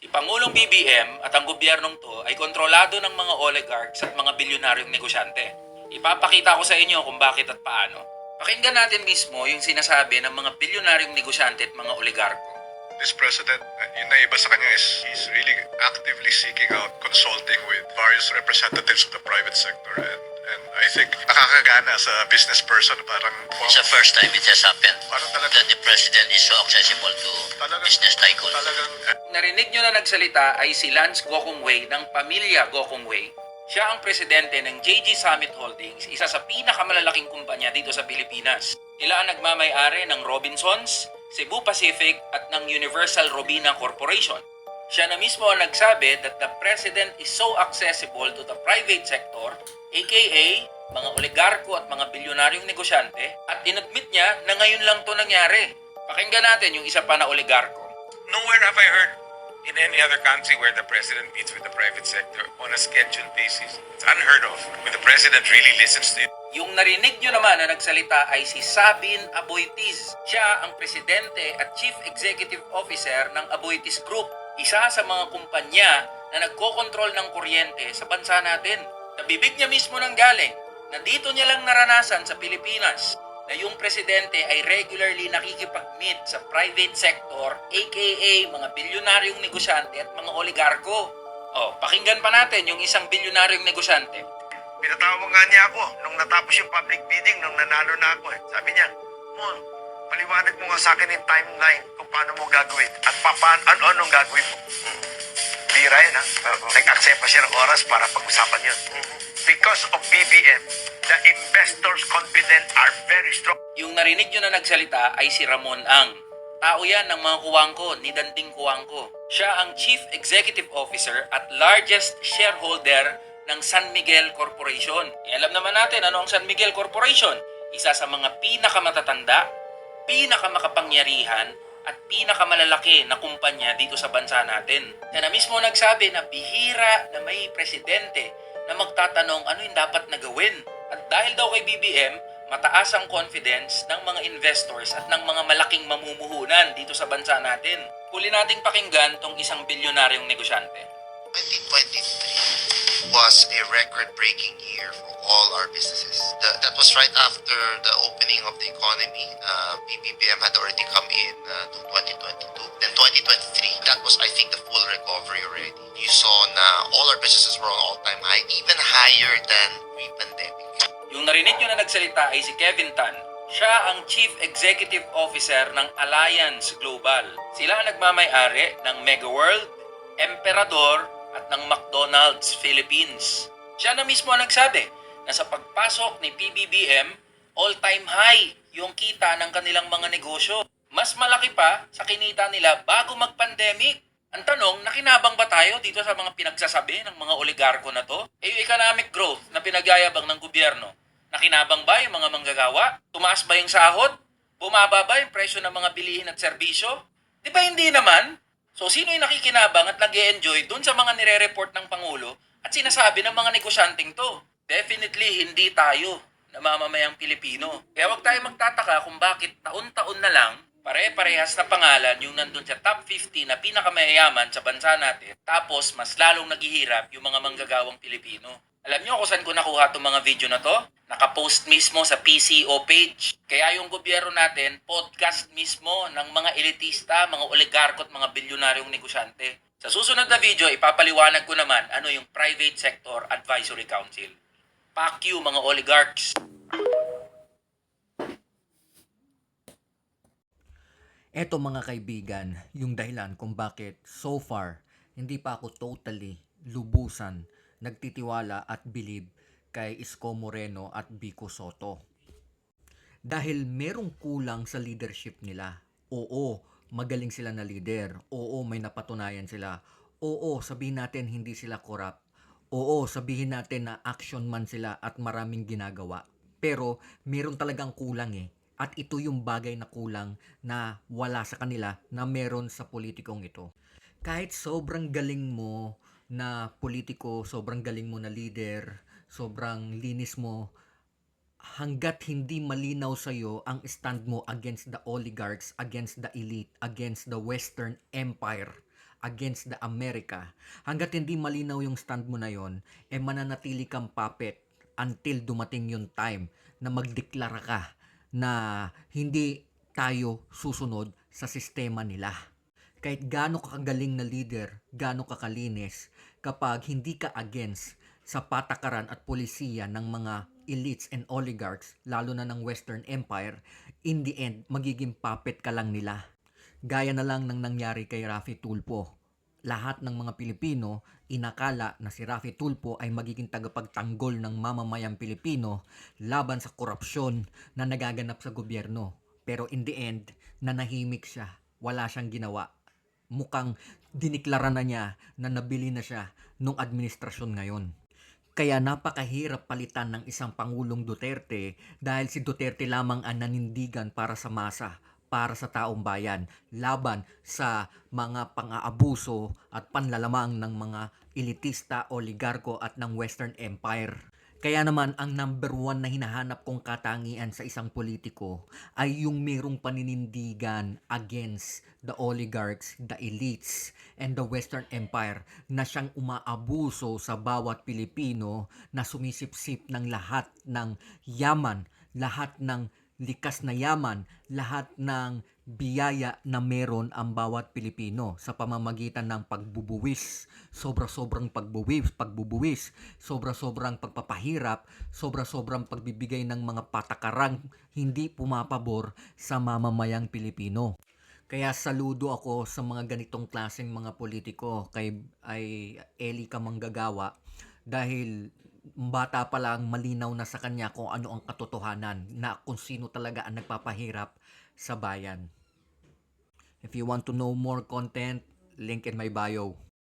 Si Pangulong BBM at ang gobyernong to ay kontrolado ng mga oligarchs at mga bilyonaryong negosyante. Ipapakita ko sa inyo kung bakit at paano. Pakinggan natin mismo yung sinasabi ng mga bilyonaryong negosyante at mga oligarko. This president, uh, yung naiba sa kanya is he's really actively seeking out consulting with various representatives of the private sector and and I think nakakagana sa business person parang It's the first time it has happened parang talaga that the president is so accessible to talagang business tycoon. talagang Narinig nyo na nagsalita ay si Lance Gokongwei ng pamilya Gokongwei. Siya ang presidente ng JG Summit Holdings, isa sa pinakamalalaking kumpanya dito sa Pilipinas. Sila ang nagmamay-ari ng Robinsons, Cebu Pacific at ng Universal Robina Corporation. Siya na mismo ang nagsabi that the president is so accessible to the private sector, aka mga oligarko at mga bilyonaryong negosyante, at inadmit niya na ngayon lang to nangyari. Pakinggan natin yung isa pa na oligarko. Nowhere have I heard in any other country where the president meets with the private sector on a scheduled basis. It's unheard of. When the president really listens to it, Yung narinig nyo naman na nagsalita ay si Sabin Aboitiz. Siya ang presidente at chief executive officer ng Aboitiz Group, isa sa mga kumpanya na nagkokontrol ng kuryente sa bansa natin. Sa niya mismo nang galing na dito niya lang naranasan sa Pilipinas na yung presidente ay regularly nakikipag-meet sa private sector, aka mga bilyonaryong negosyante at mga oligarko. Oh, pakinggan pa natin yung isang bilyonaryong negosyante. Pinatawag nga niya ako nung natapos yung public bidding, nung nanalo na ako eh. Sabi niya, Mon, paliwanag mo nga sa akin yung timeline kung paano mo gagawin at papan ano anong gagawin mo. Hmm. Bira yun ha. Nag-accept pa siya ng oras para pag-usapan yun. Because of BBM, the investors' confidence are very strong. Yung narinig nyo na nagsalita ay si Ramon Ang. Tao yan ng mga kuwangko, ni Danding Kuwangko. Siya ang Chief Executive Officer at largest shareholder ng San Miguel Corporation. E alam naman natin ano ang San Miguel Corporation. Isa sa mga pinakamatatanda, pinakamakapangyarihan, at pinakamalalaki na kumpanya dito sa bansa natin. Siya na mismo nagsabi na bihira na may presidente na magtatanong ano yung dapat na gawin. At dahil daw kay BBM, mataas ang confidence ng mga investors at ng mga malaking mamumuhunan dito sa bansa natin. Huli nating pakinggan tong isang bilyonaryong negosyante. 2023 was a record-breaking year for all our businesses. The, that was right after the opening of the economy. Uh, BBBM had already come in uh, to 2022. Then 2023, that was, I think, the full recovery already. You saw na all our businesses were on all-time high, even higher than pre-pandemic. Yung narinig nyo na nagsalita ay si Kevin Tan. Siya ang Chief Executive Officer ng Alliance Global. Sila ang nagmamay-ari ng Mega World, Emperador at ng McDonald's Philippines. Siya na mismo ang nagsabi na sa pagpasok ni PBBM, all-time high yung kita ng kanilang mga negosyo. Mas malaki pa sa kinita nila bago mag-pandemic. Ang tanong, nakinabang ba tayo dito sa mga pinagsasabi ng mga oligarko na to? Eh, yung economic growth na pinagyayabang ng gobyerno, nakinabang ba yung mga manggagawa? Tumaas ba yung sahod? Bumaba ba yung presyo ng mga bilihin at serbisyo? Di ba hindi naman? So, sino yung nakikinabang at nag enjoy dun sa mga nire-report ng Pangulo at sinasabi ng mga negosyanteng to? Definitely, hindi tayo na mamamayang Pilipino. Kaya wag tayo magtataka kung bakit taon-taon na lang pare-parehas na pangalan yung nandun sa top 50 na pinakamayayaman sa bansa natin tapos mas lalong naghihirap yung mga manggagawang Pilipino. Alam niyo kung saan ko nakuha itong mga video na to? Nakapost mismo sa PCO page. Kaya yung gobyerno natin, podcast mismo ng mga elitista, mga oligarko at mga bilyonaryong negosyante. Sa susunod na video, ipapaliwanag ko naman ano yung Private Sector Advisory Council. Fuck you mga oligarchs! Eto mga kaibigan, yung dahilan kung bakit so far hindi pa ako totally lubusan nagtitiwala at believe kay Isko Moreno at Vico Soto. Dahil merong kulang sa leadership nila. Oo, magaling sila na leader. Oo, may napatunayan sila. Oo, sabihin natin hindi sila corrupt. Oo, sabihin natin na action man sila at maraming ginagawa. Pero meron talagang kulang eh. At ito yung bagay na kulang na wala sa kanila na meron sa politikong ito. Kahit sobrang galing mo na politiko, sobrang galing mo na leader, sobrang linis mo, hanggat hindi malinaw sa'yo ang stand mo against the oligarchs, against the elite, against the Western Empire, against the America, hanggat hindi malinaw yung stand mo na yon, eh mananatili kang puppet until dumating yung time na magdeklara ka na hindi tayo susunod sa sistema nila. Kahit gaano ka kagaling na leader, gaano ka kalinis, kapag hindi ka against sa patakaran at polisiya ng mga elites and oligarchs, lalo na ng Western Empire, in the end, magiging puppet ka lang nila. Gaya na lang ng nangyari kay Rafi Tulpo. Lahat ng mga Pilipino inakala na si Rafi Tulpo ay magiging tagapagtanggol ng mamamayang Pilipino laban sa korupsyon na nagaganap sa gobyerno. Pero in the end, nanahimik siya. Wala siyang ginawa. Mukhang diniklara na niya na nabili na siya nung administrasyon ngayon. Kaya napakahirap palitan ng isang Pangulong Duterte dahil si Duterte lamang ang nanindigan para sa masa, para sa taong bayan, laban sa mga pang-aabuso at panlalamang ng mga elitista, oligarko at ng Western Empire. Kaya naman ang number one na hinahanap kong katangian sa isang politiko ay yung merong paninindigan against the oligarchs, the elites, and the Western Empire na siyang umaabuso sa bawat Pilipino na sumisipsip ng lahat ng yaman, lahat ng likas na yaman, lahat ng biyaya na meron ang bawat Pilipino sa pamamagitan ng pagbubuwis, sobra-sobrang pagbuwis, pagbubuwis, sobra-sobrang pagpapahirap, sobra-sobrang pagbibigay ng mga patakarang hindi pumapabor sa mamamayang Pilipino. Kaya saludo ako sa mga ganitong klaseng mga politiko kay ay Eli Kamanggagawa dahil bata pa lang malinaw na sa kanya kung ano ang katotohanan na kung sino talaga ang nagpapahirap sa bayan. If you want to know more content, link in my bio.